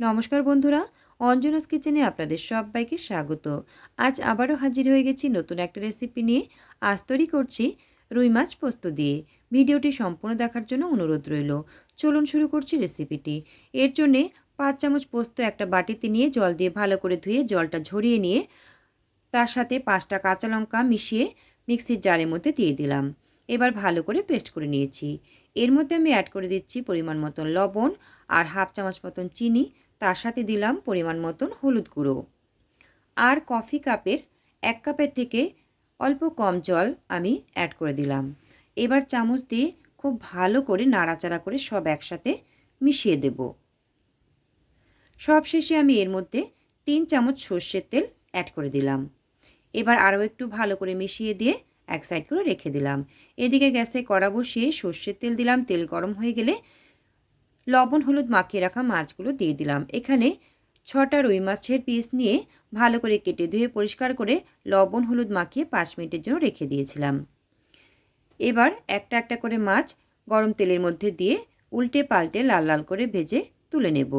নমস্কার বন্ধুরা, অঞ্জনাস কিচেনে আপনাদের সবাইকে স্বাগত। আজ আবারও হাজির হয়ে গেছি নতুন একটা রেসিপি নিয়ে। আজ তৈরি করছি রুই মাছ পোস্ত দিয়ে। ভিডিওটি সম্পূর্ণ দেখার জন্য অনুরোধ রইল। চলুন শুরু করছি রেসিপিটি এর জন্যে পাঁচ চামচ পোস্ত একটা বাটিতে নিয়ে জল দিয়ে ভালো করে ধুয়ে জলটা ঝরিয়ে নিয়ে তার সাথে পাঁচটা কাঁচা লঙ্কা মিশিয়ে মিক্সির জারের মধ্যে দিয়ে দিলাম। এবার ভালো করে পেস্ট করে নিয়েছি। এর মধ্যে আমি অ্যাড করে দিচ্ছি পরিমাণ মতন লবণ আর হাফ চামচ মতন চিনি। তার সাথে দিলাম পরিমাণ মতন হলুদ গুঁড়ো। আর কফি কাপের এক কাপের থেকে অল্প কম জল আমি অ্যাড করে দিলাম। এবার চামচ দিয়ে খুব ভালো করে নাড়াচাড়া করে সব একসাথে মিশিয়ে দেব। সব শেষে আমি এর মধ্যে তিন চামচ সর্ষের তেল অ্যাড করে দিলাম। এবার আরও একটু ভালো করে মিশিয়ে দিয়ে এক সাইড করে রেখে দিলাম। এদিকে গ্যাসে কড়া বসিয়ে সর্ষের তেল দিলাম। তেল গরম হয়ে গেলে লবণ, হলুদ মাখিয়ে রাখা মাছগুলো দিয়ে দিলাম। এখানে ছটা রুই মাছের পিস নিয়ে ভালো করে কেটে ধুয়ে পরিষ্কার করে লবণ, হলুদ মাখিয়ে পাঁচ মিনিটের জন্য রেখে দিয়েছিলাম। এবার একটা একটা করে মাছ গরম তেলের মধ্যে দিয়ে উল্টে পাল্টে লাল লাল করে ভেজে তুলে নেব।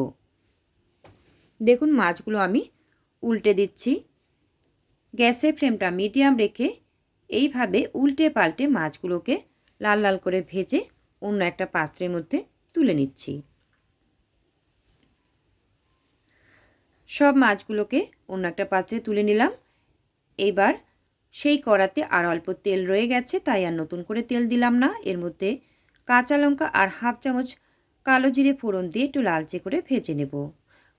দেখুন, মাছগুলো আমি উল্টে দিচ্ছি। গ্যাসের ফ্লেমটা মিডিয়াম রেখে এইভাবে উল্টে পাল্টে মাছগুলোকে লাল লাল করে ভেজে অন্য একটা পাত্রের মধ্যে তুলে নিচ্ছি। সব মাছগুলোকে অন্য একটা পাত্রে তুলে নিলাম। এবার সেই কড়াতে আর অল্প তেল রয়ে গেছে, তাই আর নতুন করে তেল দিলাম না। এর মধ্যে কাঁচা লঙ্কা আর হাফ চামচ কালো জিরে ফোড়ন দিয়ে একটু লালচে করে ভেজে নেব।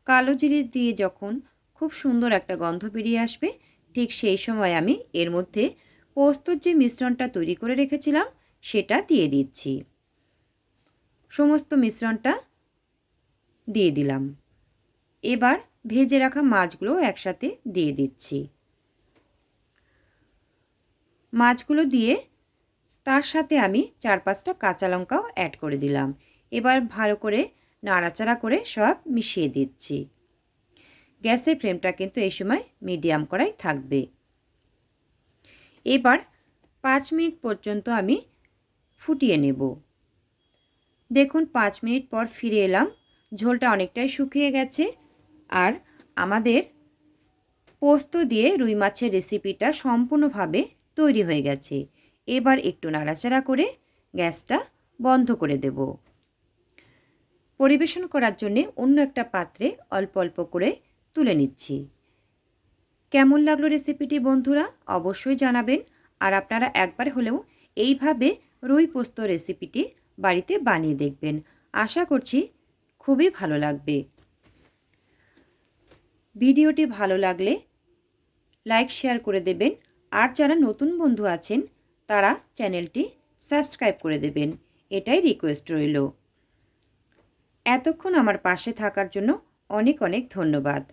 কালো জিরে দিয়ে যখন খুব সুন্দর একটা গন্ধ বেরিয়ে আসবে, ঠিক সেই সময় আমি এর মধ্যে পোস্তর যে মিশ্রণটা তৈরি করে রেখেছিলাম, সেটা দিয়ে দিচ্ছি। সমস্ত মিশ্রণটা দিয়ে দিলাম। এবার ভেজে রাখা মাছগুলো একসাথে দিয়ে দিচ্ছি। মাছগুলো দিয়ে তার সাথে আমি চার পাঁচটা কাঁচা লঙ্কাও অ্যাড করে দিলাম। এবার ভালো করে নাড়াচাড়া করে সব মিশিয়ে দিচ্ছি। গ্যাসের ফ্লেমটা কিন্তু এই সময় মিডিয়াম করাই থাকবে। এবার পাঁচ মিনিট পর্যন্ত আমি ফুটিয়ে নেব। দেখুন, পাঁচ মিনিট পর ফিরে এলাম। ঝোলটা অনেকটাই শুকিয়ে গেছে। আর আমাদের পোস্ত দিয়ে রুই মাছের রেসিপিটা সম্পূর্ণভাবে তৈরি হয়ে গেছে। এবার একটু নাড়াচাড়া করে গ্যাসটা বন্ধ করে দেব। পরিবেশন করার জন্যে অন্য একটা পাত্রে অল্প অল্প করে তুলে নিচ্ছি। কেমন লাগল রেসিপিটি বন্ধুরা? অবশ্যই জানাবেন। আর আপনারা একবার হলেও এইভাবে রুই পোস্ত রেসিপিটি বাড়িতে বানিয়ে দেখবেন। আশা করছি খুবই ভালো লাগবে। ভিডিওটি ভালো লাগলে লাইক, শেয়ার করে দেবেন। আর যারা নতুন বন্ধু আছেন, তারা চ্যানেলটি সাবস্ক্রাইব করে দেবেন। এটাই রিকোয়েস্ট রইল। এতক্ষণ আমার পাশে থাকার জন্য অনেক অনেক ধন্যবাদ।